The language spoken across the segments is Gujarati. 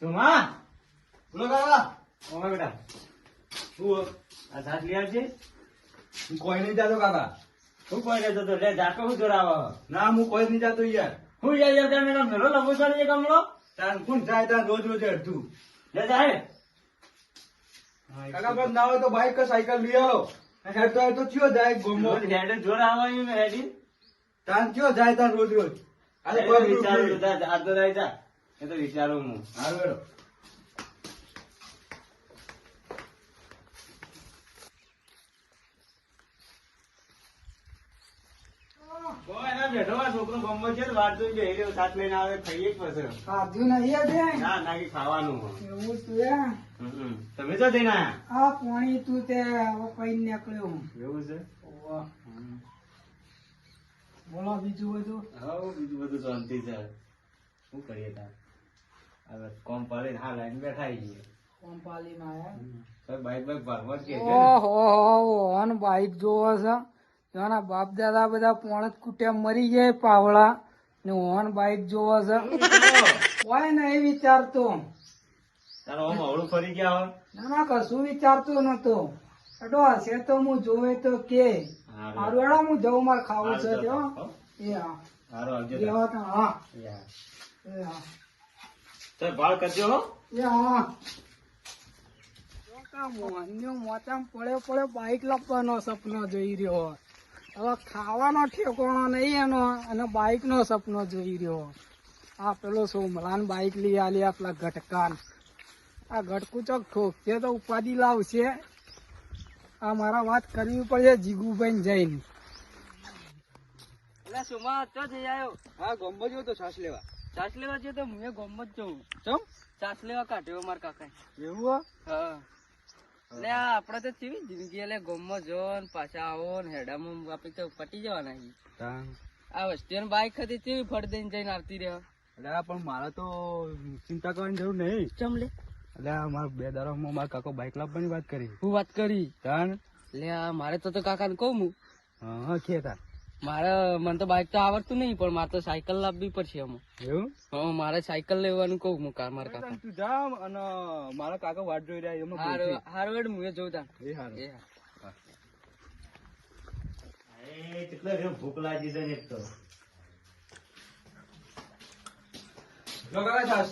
સુમા બોલો કાકા. ઓમે બેટા શું આ સાત લઈ આવજે. હું કોઈ નહીં જાતો કાકા. શું કોઈ નહીં જતો? લે જાતો હું જોરાવ? ના હું કોઈ નહીં જાતો યાર. હું યાર યાર તમે કામ મેલો લબો ચાલી કમળો? તાર કોણ જાય? તાર રોજ રોજ અડધું. લે જાય. કાકા બસ ના હોય તો બાઈક કે સાયકલ લઈ આવો. હેડ તો હેડ તો ચિયો જાય ગોમો. હેડ આવવાનું હેડી. તાન ચિયો જાય તાર રોજ રોજ. આ તો વિચાર આ તો રહી જા એ તો વિચારું હું. હારું હેડો છોકરો ગમો છે વાત જોઈ બે હેડ્યો લઈને આવે ખાઈએ જ પછી? ખાધું નહીં આજે ના ખાવાનું એવું તું. તમે તો જઈને આ પાણી તું તે કઈ નીકળ્યો હું. એવું છે. બોલો બીજું બધું? હા બીજું બધું શાંતિ છે. શું કરીએ તાર હવે કોમ પડે હા લાઈન બેઠા છીએ. કોમ્પાલીમાં આયા? બાઈક બાઈક ભરવા કે ઓહો ઓન બાઈક જોવો છે. એના બાપ દાદા બધા પોણત કુટ્યા મરી જાય પાવળા. ને ઓન બાઈક જોવો છે. હોય ને એ વિચારતો. તારો આમ અવળું ફરી ગયા ના ના કશું વિચારતો નતો અડો હશે તો હું જોવે તો કે. મારું એડા હું જઉં મારે ખાવું છે તે હો. એ હા. હા. તો ભાળ કરજો હો. મોચામ બાઈક લપવાનો સપનો જોઈ રહ્યો હવે ખાવાનો ઠેકોણો નહીં એનો અને બાઈક નો સપનો જોઈ રહ્યો આ પેલો સોમલાન બાઈક લઈ આલી આપલા ઘટકાન. આ ઘટકું ચોક ઠોકશે તો ઉપાધિ લાવશે. આ મારા વાત કરવી પડશે જીગુભાઈ જઈને. એટલે સુમા તો જઈ આવ્યો? હા ગોમ્બો તો શ્વાસ લેવા. ચાસ લેવા છે તો હું ગોમ જ જઉં. ચમ? ચાસ લેવા કાઢ્યો મારા કાકા એવું હા? એટલે આ આપડે તો કેવી જિંદગી એટલે ગોમમાં જો ને પાછા આવો ને હેડામાં આપડે તો પટી જવાના છીએ. આ વસ્તી બાઈક હતી કેવી ફળ દઈને જઈને આવતી રહે? એટલે પણ મારે તો ચિંતા કરવાની જરૂર નહીં. ચમ લે. એટલે મારા બે દાડામાં મારા કાકો બાઈક લાવવાની વાત કરી. હું વાત કરી? કારણ એટલે મારે તો તો કાકાને કહું હું. હા હા ખેતા મારે મને તો બાઈક તો આવડતું નહીં પણ મારે તો સાયકલ લાવવી પડશે એવું? હા મારે સાયકલ લેવાનું કહું હું કા મારા કાકા. તું જા અને મારા કાકા વાટ જોઈ રહ્યા એમને હારું હારું હેડ હું એ એ હારું. એ હા. એ કેટલો રહ્યો? ભૂખ લાગી છે ને એક તો. જો કાકા છાસ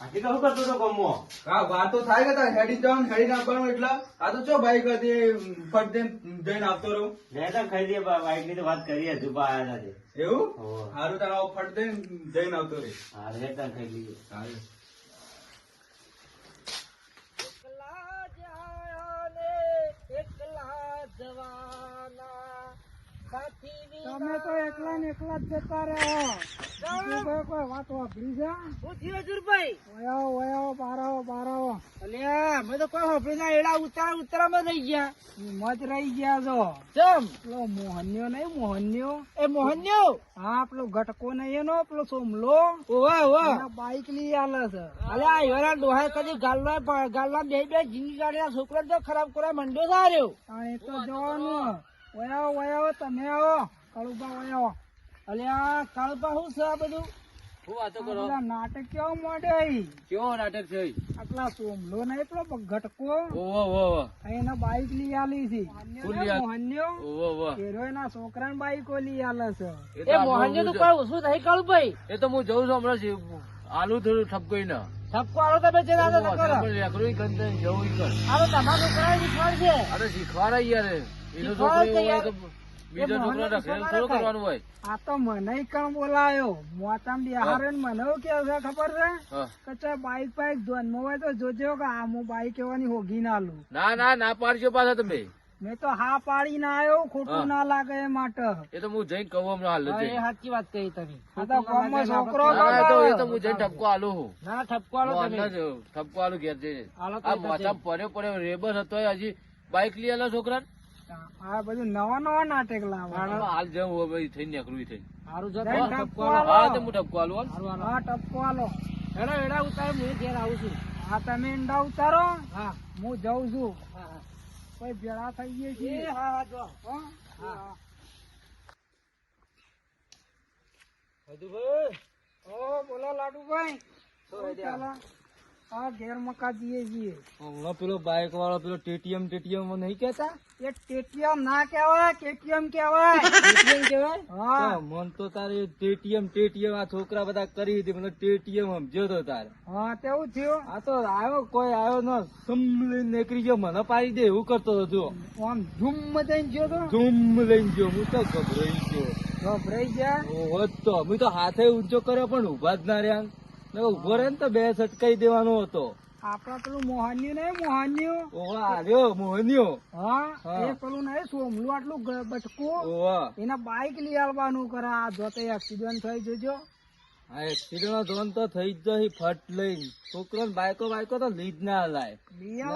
બાકી તો શું કરતો હતો ગમો હા વાતો થાય કે તાર હેડી જવાનું હેડી નાખવાનું એટલે? આ તો ચો બાઈક હતી ફટ જઈને આવતો રહું. લે તો ખાઈ દે બાઈકની તો વાત કરી હજુ બા આયા નથી. એવું. સારું તાર ફટ દઈને જઈને આવતો રે હા લે તાર ખાઈ લઈએ સારું તમે તો એકલા ને એકલા જ જતા રહો. કોઈ કોઈ વાત વાપરી છે? વયાવો બારાવો બારાવો અમે તો કોઈ વાપરી ના એડા ઉતારા ઉતારામાં રહી ગયા. મત રહી ગયા છો. પેલો મોહન્યો નહીં મોહન્યો? એ મોહન્યો? હા પેલો ઘટકો નહીં એનો પેલો સોમલો. ઓવા ઓવા બાઈક લઈ આલે છે. અલે આ હેરા ડોહા કદી ગાલવા ગાલવા બે બે જિંદગી ગાડી છોકરા તો ખરાબ કરવા મંડ્યો સાર્યો એ તો જવાનું. વયાવો વયાવો તમે આવો. કળુબા વયાવો અલે આ કળુબા શું છે આ બધું? શું વાતો કરો? નાટક કેવો મોડે કેવો નાટક છે? આટલા સોમલો ને એટલો ઘટકો? ઓહો ઓહો એના બાઈક લઈ આલી છે. મોહન્યો ઓહો ઓવો હેરોઈના છોકરાને બાઈકો લઈ આલે છે. એ મોહન્યો તો કોઈ ઓછું થઈ કાળું ભાઈ એ તો હું જઉં છું હમણાં આલુ થોડું ઠપકોઈ ના ઠપકો આલો. તમે જે દાદા ન કરો લેકડું ઈ જવું કર. આલો તમારો છોકરા શીખવાડશે અરે શીખવાડા યાર. એનો શીખવાડે છોકરો. બીજો છોકરો રખેલ થોડું કરવાનું હોય. આ તો મને કણ બોલાયો. મોતામ બિહારે મને કે ખબર છે? હા. બાઈક બાઈક ધોનમાં હોય તો જોજો કે આ હું બાઈક એવાની હોગી ના લઉં. ના ના ના પાડજો પાછા તમે. મેં તો હા પાડી ના આવ્યો ખોટું ના લાગે એ માટે. એ તો હું જઈને કહું હમણાં હાલ જ સાચી વાત કહી તમે. આ તો ગામમાં છોકરો તો એ તો હું જઈને ઠપકો આલું હું. ના ઠપકો મોહનના જ ઠપકો આલું ઘેર જઈને. આ એ પડ્યો પડ્યો રેબસ હતો હજી. બાઈક લઈ આલો છોકરા આ બધું નવા નવા નાટક લાવો હાલ જવું હવે ભાઈ થઈને નીકળવું થઈ સારું હા, ઠપકો હા તો. હું ઠપકો આલું હા ટપકો આલો. એડા એડા ઉતારો હું ઘેર આવું છું. હા તમે ઈંડા ઉતારો. હા. હું જઉં છું. કોઈ ભેળા થઈ ગયે છીએ હા હા જો. હા? ઓ બોલો લાડુભાઈ? આ ઘેર મકા જઈએ છીએ. હમણાં પેલો બાઈક વાળો પેલો ટેટીએમ ટેટીએમ નહીં કેતા એ ટેટીએમ ના કહેવાય કેટીએમ કહેવાય. ટીટીએમ કેવાય હા. મન તો તારે ટેટીએમ ટેટીએમ આ છોકરા બધા કરી હતી મને ટેટીએમ સમજ્યો તો તારે. હા તેવું થયું. આ તો આવ્યો કોઈ આવ્યો ન સમ નીકળી ગયો મને પાડી દે એવું કરતો હતો જો. આમ ઝૂમ દઈને ગયો તો? ધૂમ લઈને ગયો હું તો ગભરાઈ ગયો. ગભરાઈ ગયા? ઓહો તો અમે તો હાથે ઊંચો કર્યો પણ ઊભા જ ના રહ્યા. ઊભો રહે ને તો બે સટકાઈ દેવાનો હતો. આપડા પેલું મોહન્યું નહીં મોહન્યું આવ્યો મોહન્યો હા. એ પેલું નહીં સોમલું આટલું બટકું એના બાઈક લઈ આવવાનું કરે. આ જોતે એક્સિડન્ટ થઈ જોજો. આ એક્સિડન્ટ ધોન તો થઈ જ જઈ ફટ લઈને. છોકરો બાઈકો બાઈકો તો લીજ ના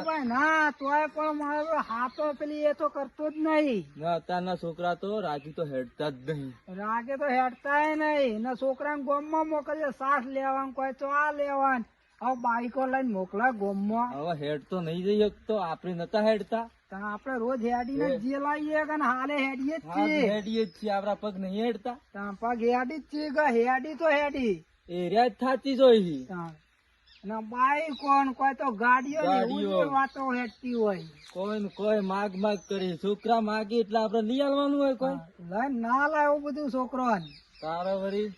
ભાઈ ના તોય પણ મારો હાથો પેલી એ તો કરતો જ નહીં. ના અત્યારના છોકરા તો રાજી તો હેડતા જ નહીં. રાગે તો હેડતાય નહીં. ને છોકરાને ગોમમાં મોકલીએ સાસ લેવાનું કોઈ તો આ લેવાનું. હવે બાઈકો લઈને મોકલા ગોમમાં. હવે હેડ તો નહીં જઈ શકતો આપણે નતા હેડતા. આપણે રોજ હેડીને. જે લાવીએ કે હાલે હેડીએ જ છીએ. હેડીએ જ છીએ આપડા પગ નહીં હેડતા. ત્યાં પગ હેડી જ છીએ કે હેડી તો હેડી. એરિયા જ થાતી જોઈ. અને બાઈક કોણ કોઈ તો ગાડીઓ ને વાતો હેડતી હોય. કોઈ ને કોઈ માગ માગ કરી છોકરા માગી એટલે આપડે લઈ આવવાનું હોય કોઈ. ના લાય એવું બધું છોકરો તારા વળી.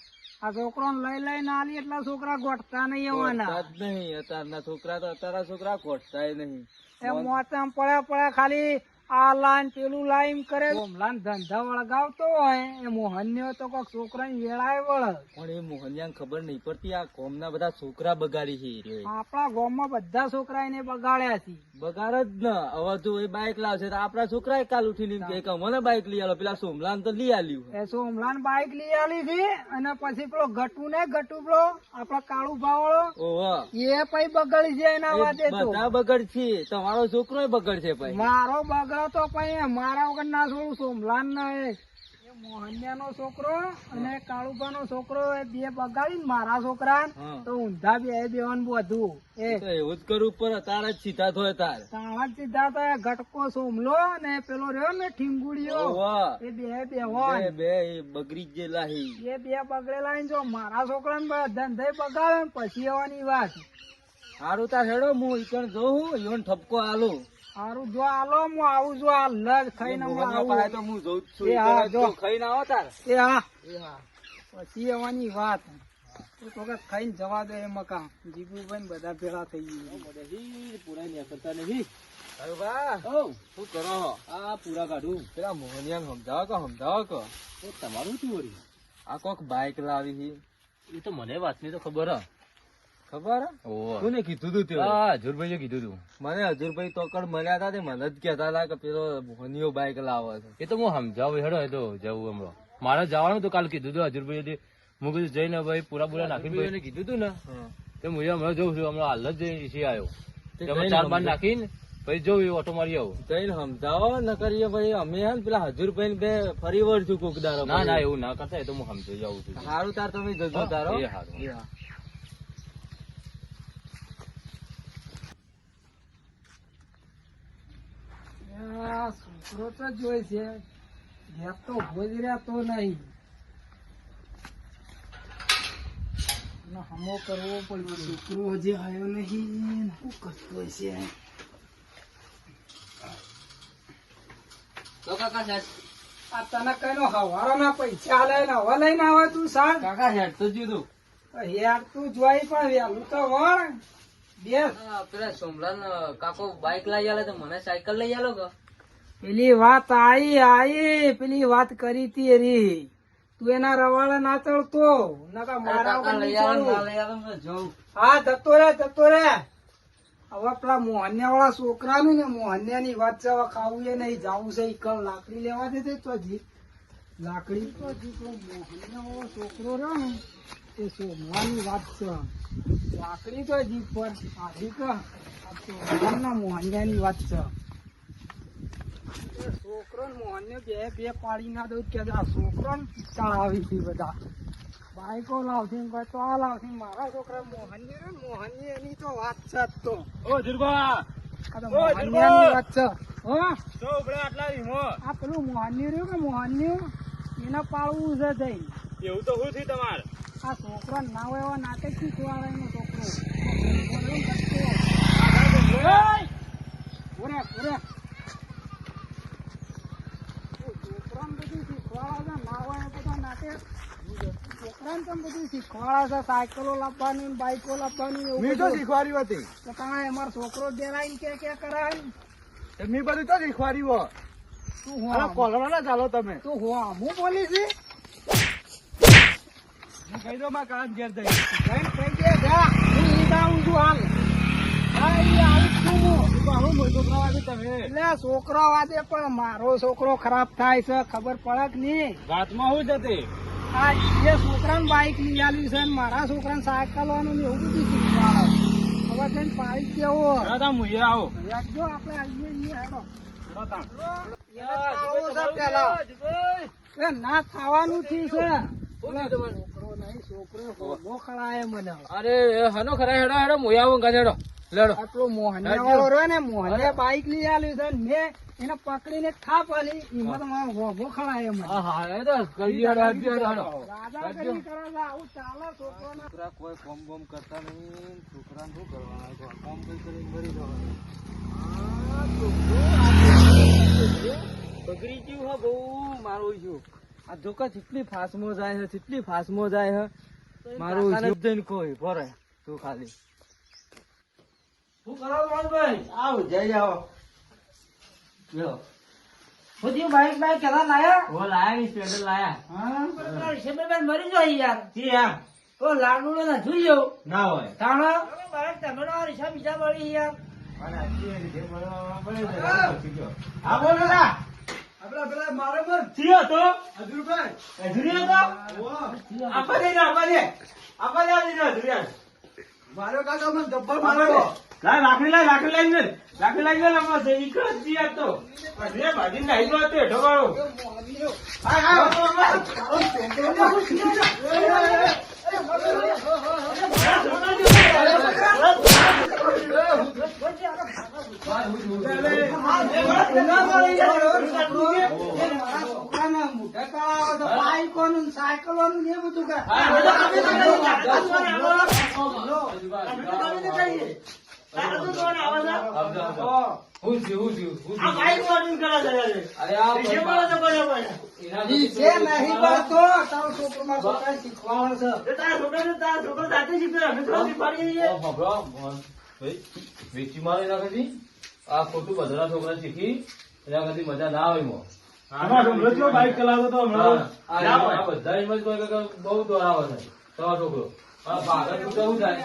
આ છોકરો લઈ લઈને આલી એટલા છોકરા ગોઠતા નહીં એવાના ગોઠતા જ નહીં. અત્યારના છોકરા તો અત્યારના છોકરા ગોઠતા નહીં. એમ મોતમ પડ્યા પડ્યા ખાલી આ લાઈન પેલું લાઈન કરે લાઈન ધંધા વળગાવતો હોય એ મોહન્યો તો કોક છોકરાને વેળાય વળ. પણ એ મોહનિયાને ખબર નહીં પડતી આ કોમના બધા છોકરા બગાડી છે આપણા ગોમમાં બધા છોકરા એને બગાડ્યા છે. બગાડ જ ને. હવે જો એ બાઈક લાવશે તો આપણા છોકરા કાલ ઉઠી એમ કે મને બાઈક લઈ આલો. પેલા સોમલાન તો લઈ આલ્યું એ સોમલાન બાઈક લઈ આલી છે અને પછી પેલો ગટુ ને ગટુ પેલો આપડા કાળુ ભાવળો એ પછી બગડ છે એના વાતે બધા બગડ છે તમારો છોકરો બગડ છે ભાઈ મારો બગડો તો પછી મારા વગર ના છોડું સોમલાન ના એ. મોહનિયા નો છોકરો અને કાળુભા નો છોકરો એ બે બગાડી મારા છોકરા તો ઊંધા બે બેવાનું બધું. એ તો એવું જ તારા જ સીધા થોય તાર. જ સીધા તો ઘટકો સોમલો અને પેલો રહ્યો ને ઠીંગુડીઓ એ બે બેવાન બે એ બગડી જ ગયેલા એ બે બગડેલા ને જો મારા છોકરાને ધંધે બગાડે ને પછી આવવાની વાત. સારું તાર હેડો હું ઈકણ જોઉં ઈવન ઠપકો આલુ. સારું જો આલો હું આવું જો આ લગ ખાઈને પાસે આવું. તો હું જોઉં છું એ હા, જો. જો. ખાઈને આવો તાર. એ હા. પછી આવવાની વાત. તું ખાઈને જવા દે એ મકા જીગુભાઈ ને બધા ભેળા થઈ ગયા પૂરા નહીં કરતા નહીં શું કરો છો? આ પૂરા કાઢું. પેલા મોહનિયા સમજાવો કે સમજાવો કે? તમારું શું આ કોક બાઈક લાવી છે એ તો મને વાતની તો ખબર હ. ખબર કોને કીધું તું તે કીધું તું. મને હજુરભાઈ તોકડ મળ્યા હતા તે મને જ કહેતા હતા કે પેલો મોહનીયો બાઈક લાવે છે. એ તો હું સમજાવું હેડો એ તો જવું હમણાં મારે જવાનું તો કાલ કીધું હતું હજુરભાઈ હું કીધું જઈને ભાઈ પૂરા પૂરા નાખી કીધું તું ને. તો હું હમણાં જઉં છું હમણાં હાલ જ જઈ આવ્યો તે તો હમણાં જઈને ચાર બાર નાખીને પછી જોયું ઓટો મારી આવું. જઈને સમજાવો ન કરીએ ભાઈ અમે હે પેલા હજુરભાઈ ને બે ફરી વળશું કોક દારો ના ના એવું ના કરતા એ તો હું સમજી જાઉં છું. સારું તાર તમે જજો તારો. એ હારું. એ જ હોય છે. ઘેર તો ભોજ રહ્યા તો નહીં. હમો કરવો પડ્યો. છોકરો હજી આવ્યો નહીં. શું કરતો છે આ તને કઈનો હવારોના પૈસા આલે ને લઈને આવે તું સાલ કાકા હેડ તો જીધું યાર તું જોઈ પણ વહેલું તો વળ બે પેલા સોમલાલ કાકો બાઈક લઈ આવે તો મને સાયકલ લઈ આલો કે? પેલી વાત આઈ આઈ પેલી વાત કરી તી રી તું એના રવાળા ના ચડતો. નકર મારા હા જતો રે જતો રે. હવે પેલા મોહન્યા વાળા છોકરા ને મોહન્યા ની વાત છે હવે ખાવું એ નહીં જવું છે કલ કણ લાકડી લેવા દે તો જી લાકડી તો જી તો મોહન્યા વાળો છોકરો રહ્યો ને એ સોમવાની વાત છે. લાકડી તો જી પર આધી કહો મોહન્યા ની વાત છે. છોકરો મોહનને બે બે પાડી ના દઉં કે આ છોકરો ચડાવી હતી બધા. બાઈકો લાવશે તો આ લાવશે મારા છોકરા મોહનની મોહનની તો વાત છે તો. વાત છે. હો? આટલા વીમો. આ પેલું મોહનની રહ્યું કે મોહનની? એને પાળવું છે જઈ એવું તો શું થયું તમારે? આ છોકરો ના હોય એવા નાટક શું ખવાડે એનો છોકરો? ઓરે ઓરે. ને છોકરાને બધું શીખવાડે છે સાયકલો લાવવાની બાઈકો લાવવાની મેં તો શીખવાડ્યું હતી. તો અમારો છોકરો ડેરાઈને કે કે કરાય? મેં બધું તો શીખવાડ્યું હો. તું હું કોલરો ના ચાલો તમે. તું હું બોલી છે હું કહી ઘેર જઈ. જા. છું હાલ. તમે. છોકરો વાદે પણ મારો છોકરો ખરાબ થાય છે ખબર પડે કે નહીં? વાતમાં હું જતી આ જે છોકરાને બાઈક લઈ આલી છે ને મારા છોકરાને સાયકલોનું ને એવું બધું શીખવાડો. હવે થઈને પાડી કેવો દાદા મુજે આવો. રાખજો આપણે આવીએ હેડો. એ ના ખાવાનું થયું છે. છોકરો નહીં છોકરો હોમો મને. અરે હનો ખરા હેડો હેડો મોયા આવું ગાજે હેડો. આટલો મોહનિયા રહ્યો ને મોહનિયા બાઈક લઈ આલ્યું છે મેં એને પકડીને થાપ આલી. એમાં તો મારો હોમો ખડાય મને હા હા તો કરી હેડો હેડો હેડો હેડો કરે આવું ચાલે છોકરોને. છોકરા કોઈ કોમ બોમ કરતા નહીં. છોકરાને શું કરવાના? કોમ કઈ કરીને મરી જવાના બગડી ગયું હો બહુ મારું છું આ ધોકા જેટલી ફાસમો જાય છે જેટલી ફાસમો જાય છે. મારું કોઈ ભરે તું ખાલી. શું કરો મોહનભાઈ આવ જઈ જાઓ લ્યો. બધી બાઈક બાઈક કેલા લાયા? ઓ લાયા ની સ્પેડલ લાયા. હા? પણ રિશભભાઈ મરી જાય યાર. જી યાર તો લાડુ ને જોઈ ગયો ના હોય. તાણો? બાઈક તમે નો રિશભ બીજા મળી યાર. હા બોલો ના આપણે પેલા મારો પર થયો હતો હજુરભાઈ હજુરી હતો આપણને આપણને આપણને હજુરિયા મારો કાકા મને ગબ્બર માર્યો લાય રાખડી લાય રાખડી લાઈ ને રાખડી લાઈ ને લમવા છે ઈકડ જ જીયા તો અરે ભાજી સાયકલો ને બધું વેચી મારે એના કદી આ ખોટું બધા છોકરા શીખી એના કદી મજા ના આવે બાઈક ચલાવતો બધા એમ જ બહુ દોરાવો છે. તમારો છોકરો. ભારત કેવું થાય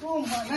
તું મને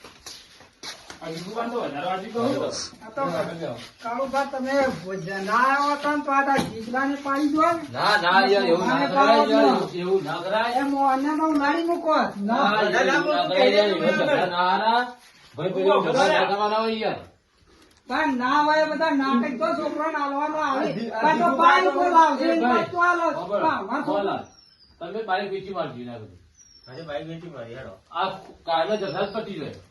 ના હોય બધા નાટક તો છોકરો નાલવાનો આવે. તમે બાઈક વેચી મારજો ના બધું બાઈક વેચી મારી આ કાલે જથા જ પતી જાય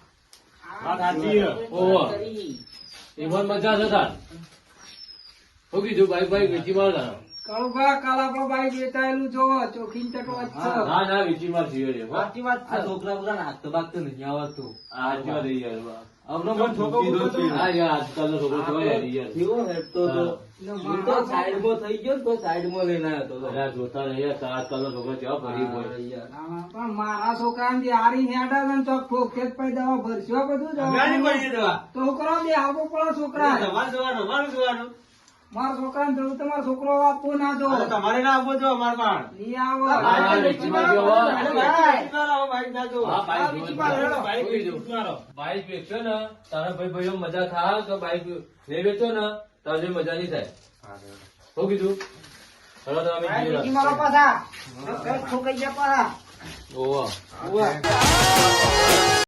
ઓવો એમાં મજા છે તાર શું કીધું? ભાઈ ભાઈ વેચી માર તારો કાળુભા કાલાભા ભાઈ વેચાયેલું જો ચોખીન ચટો ના ના વેચી માર જીવે સાચી વાત છે. છોકરા બોલા નાખતો બાગતો નથી આવડતું. સાચી વાત યાર અમને મને છોકરો હા યાર આજકાલનો છોકરો યાર. એવો હેડતો તો હું તો સાઈડમાં થઈ ગયો તો સાઈડમાં લઈને આવ્યો તો જોતા નહીં યાર, આજકાલનો છોકરો કેવો ગરીબ પણ મારા છોકરા ને હારી ને ઠોકે જ દવા ભરશો બધું છોકરો પડે છોકરા તમારે જોવાનું અમારું જોવાનું? મારા છોકરા ને જવું તમારો છોકરો આપવો ના જો તમારે ના આપવો જો અમારે પણ. આવો. બાઈક ના તારા ભાઈ ભાઈઓ મજા થાય તો બાઈક વેચો ને તારે મજા નહીં થાય શું કીધું ચલો તો અમે. મારો પાછા ઓહો. ઉવ્વ.